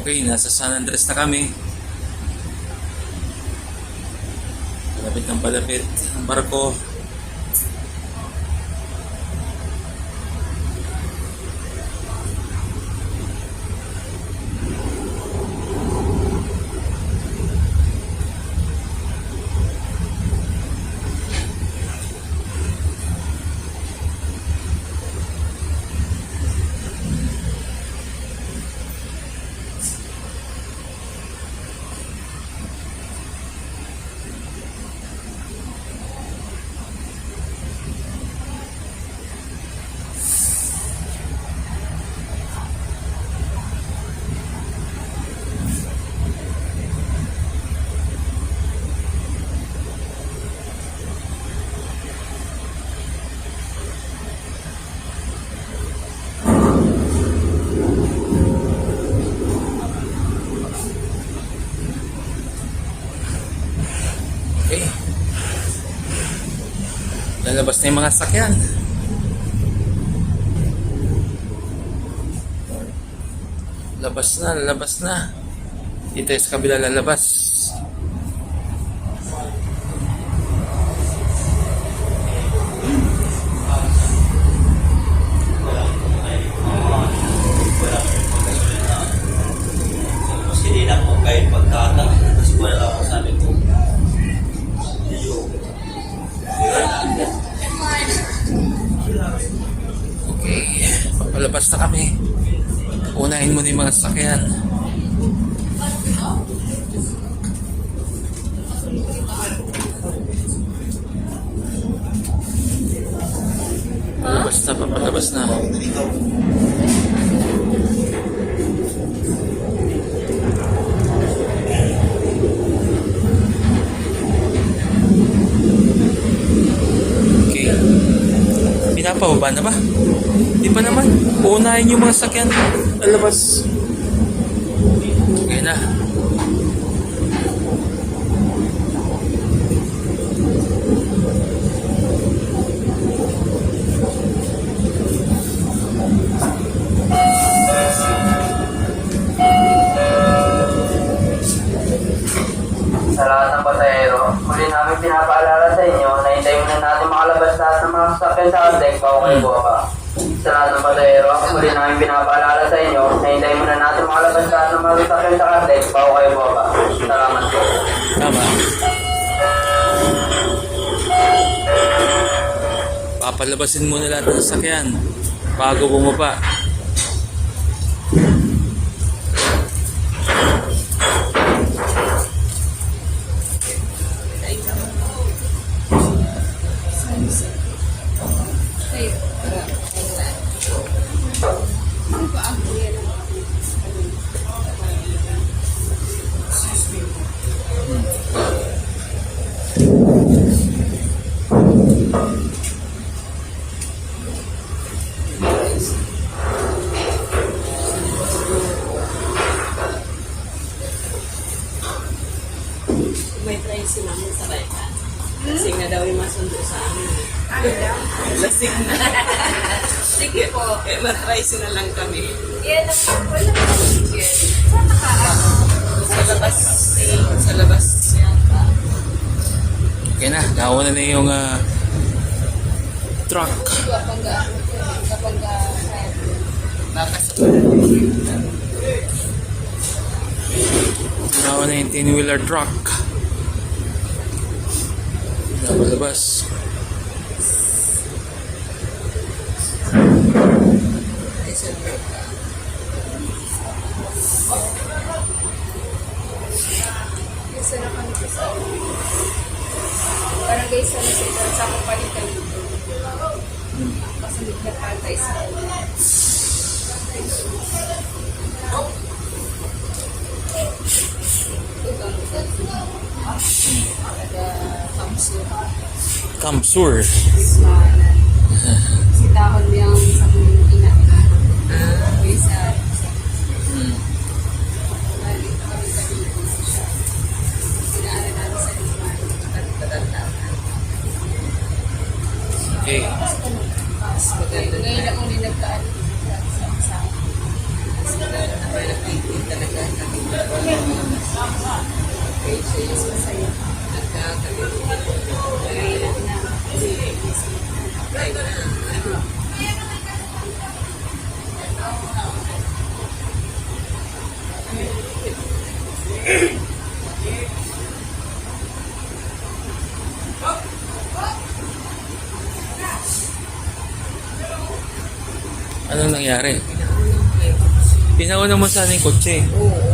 Okay, nasa San Andres na kami. Palapit ng palapit ang barko. Lalabas na yung mga sakyan. Labas na, lalabas na. Dito sa kabila lalabas. Kasi hindi na po kahit pagkata. Kasi wala ako Papalabas na kami. Unahin mo na yung mga sakyan. Palabas na, papalabas na. Pinapababa na ba? Di pa naman. Uunahin yung mga sakyan. Alabas. Okay na. Sa lahat ng pasahero, muli namin pinapaalala sa inyo na hintayin muna natin makalabas lahat sasakyan sa deck bago kayo buwaka. Sa lahat ng pasahero, muli namin pinapaalala sa inyo na hintayin muna natin makalabas lahat ng mga sasakyan sa deck bago kayo buwaka. Salamat po. Tama. Papalabasin muna lahat ng sasakyan bago bumaba. Na masundo sa amin. Ano daw? Lasing na. Sige po, eh, matry na lang kami. Yan ang wala chicken. Saan nakaano? Sa labas, sa labas. Okay na. Nauna na yung ah, truck. Sa Nauna yung 10-wheeler truck. Na kami sa guys, sa nasa ito, sa akong palitan dito. Kasunod na patay sa Kamsur. Si Tahon yung sa ina. Isa. Balik kami sa dito. Sinaanan namin sa lima. Okay. mas maganda na. Ngayon ako din nagkaan sa sa Mas maganda na pala talaga. Mas masaya. Na. Kasi, ano, Anong nangyari? Pinauna mo sana yung kotse. Kasi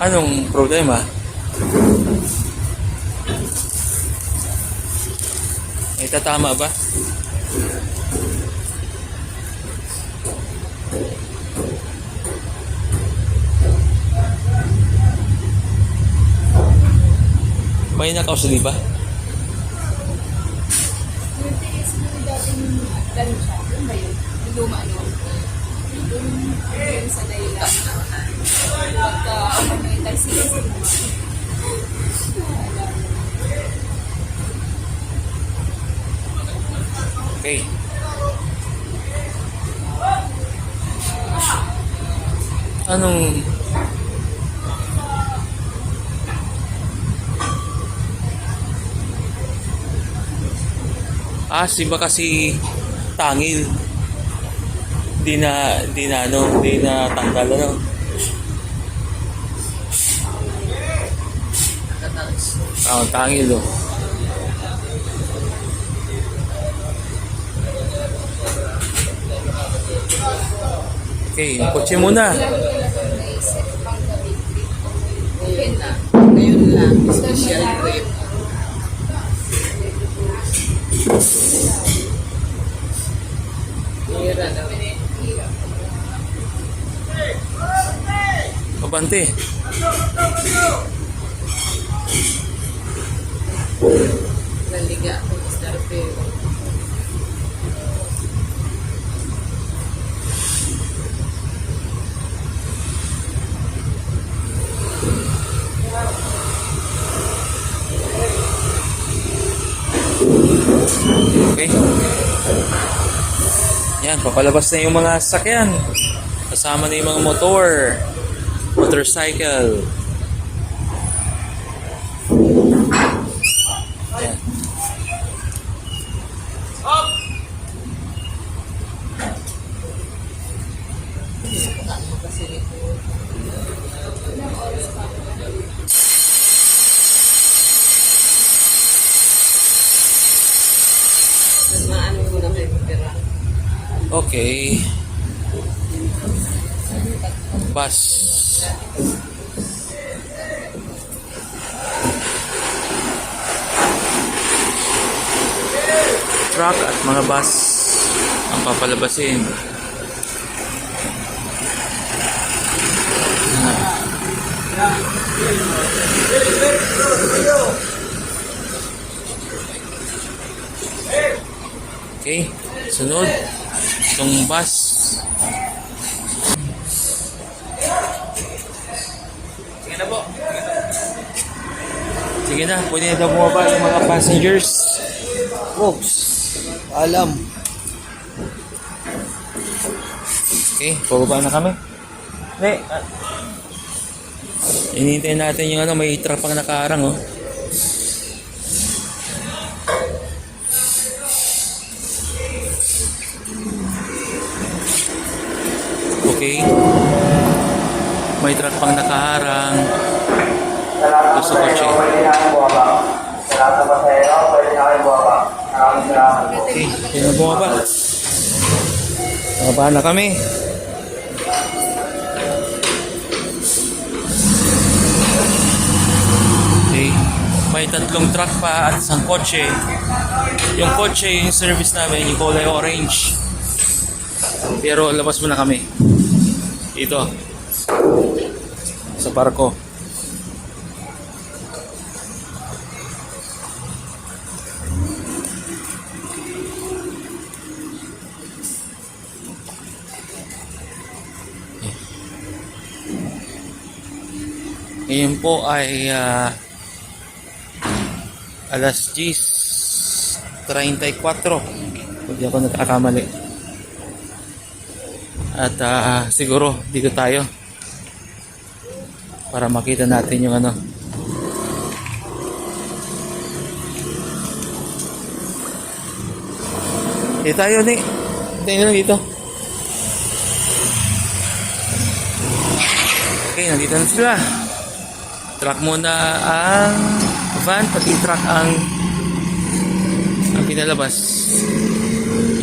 Anong problema? May tatama ba? May nakausali ba? yung tiis mo dati yung ganun siya. Yung ba yun? Yung luma no? Yung, sa Layla. Okay. Anong... Ah, si ba kasi tangil. Di na, di na ano, di na tanggal ano. Ah, tangil oh. Okay, yung kotse muna. Ngayon lang. Special trip. Hira. Abante. Naliga ako sa Starfero. Okay. Yan, papalabas na yung mga sakyan. Kasama na yung mga motor. Motorcycle. Okay. Bus. Truck at mga bus ang papalabasin. Okay, sunod. Itong bus. Sige na po. Sige na, pwede na daw bumaba yung mga passengers. Oops. Alam. Okay, pababa na kami. Ne, ah. Inintay natin yung ano, may truck pang nakaarang oh. Okay. May truck pang nakaharang. Na bumaba. Sa ng pasahero, pwede na bumaba. Okay, bumaba? Na kami. Okay. May tatlong truck pa at isang kotse. Yung kotse, yung service namin, yung kulay orange. Pero labas muna kami. Dito. Sa barko. Eh. Ngayon po ay uh, alas 10.34 Hindi ako nagkakamali at ah, siguro dito tayo para makita natin yung ano. Dito tayo ni. Tingnan lang dito. Okay, nandito na sila. Truck muna ang van, pati truck ang ang pinalabas.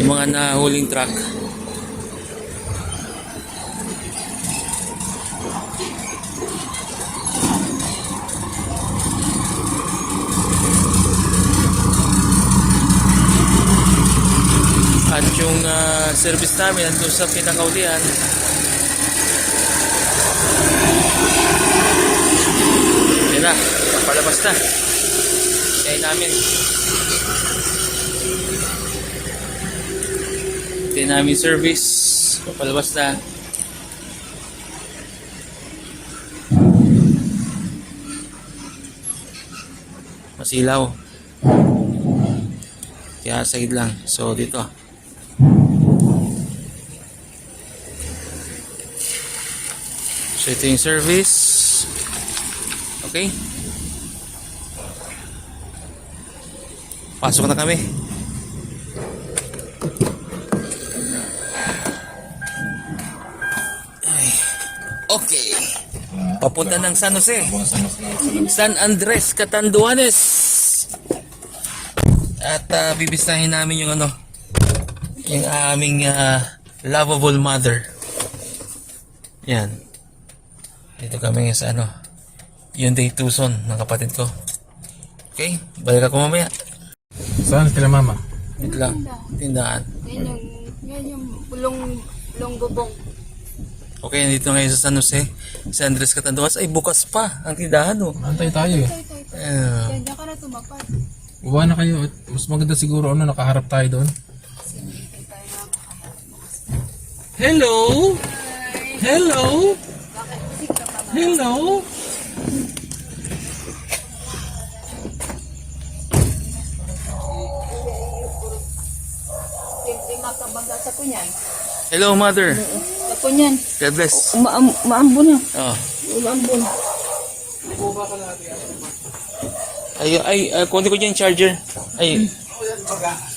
Yung mga nahuling truck. At yung ah, service namin nandun sa pinakaulian. Yan na, papalabas na. Kaya namin. Kaya namin service. Papalabas na. Masilaw. Kaya side lang. So dito. So ito yung service. Okay? Pasok na kami. Ay. Okay. Papunta ng San Jose. San Andres, Catanduanes. At ah, bibistahin namin yung ano, yung aming ah, lovable mother. Yan. Dito kami sa ano, yung day Tucson ng kapatid ko. Okay, balik ako mamaya. Saan kila mama? Wait lang, tindahan. Yan yung, yan yung pulong, pulong bubong. Okay, nandito ngayon sa San Jose. Sa Andres Catanduanes. Ay, bukas pa ang tindahan oh. Antay tayo eh. Kaya diyan ka na tumapad. Baba na kayo. Mas maganda siguro ano, nakaharap tayo doon. Hello! Hello! Hello! Sa kunyan. Hello, mother. Sa kunyan. God bless. Umaam, maambo na. Oh. Umaambo na. Ay, ay, uh, kunin ko dyan yung charger. Ay,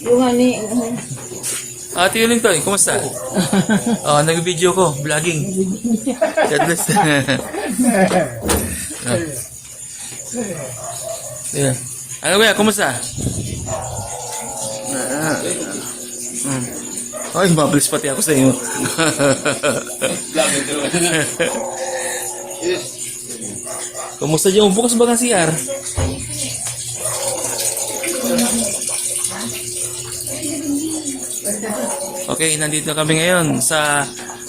Yung hani, ano, ate yun to, eh. kumusta? oh, nag-video ko, vlogging. God bless. Yeah. Ano ba, kumusta? Ah, mm. Ay, mabilis pati ako sa iyo. Kumusta dyan? Bukas ba ng CR? Okay, nandito kami ngayon sa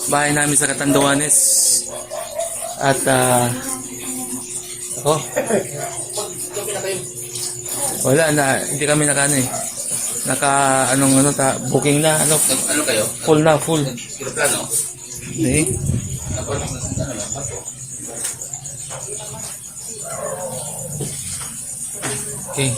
bahay namin sa Catanduanes. At ah ako. Wala na, hindi kami naka ano eh. Naka anong ano ta booking na ano Ano kayo? full na full. Kiloplano? Hindi. Okay.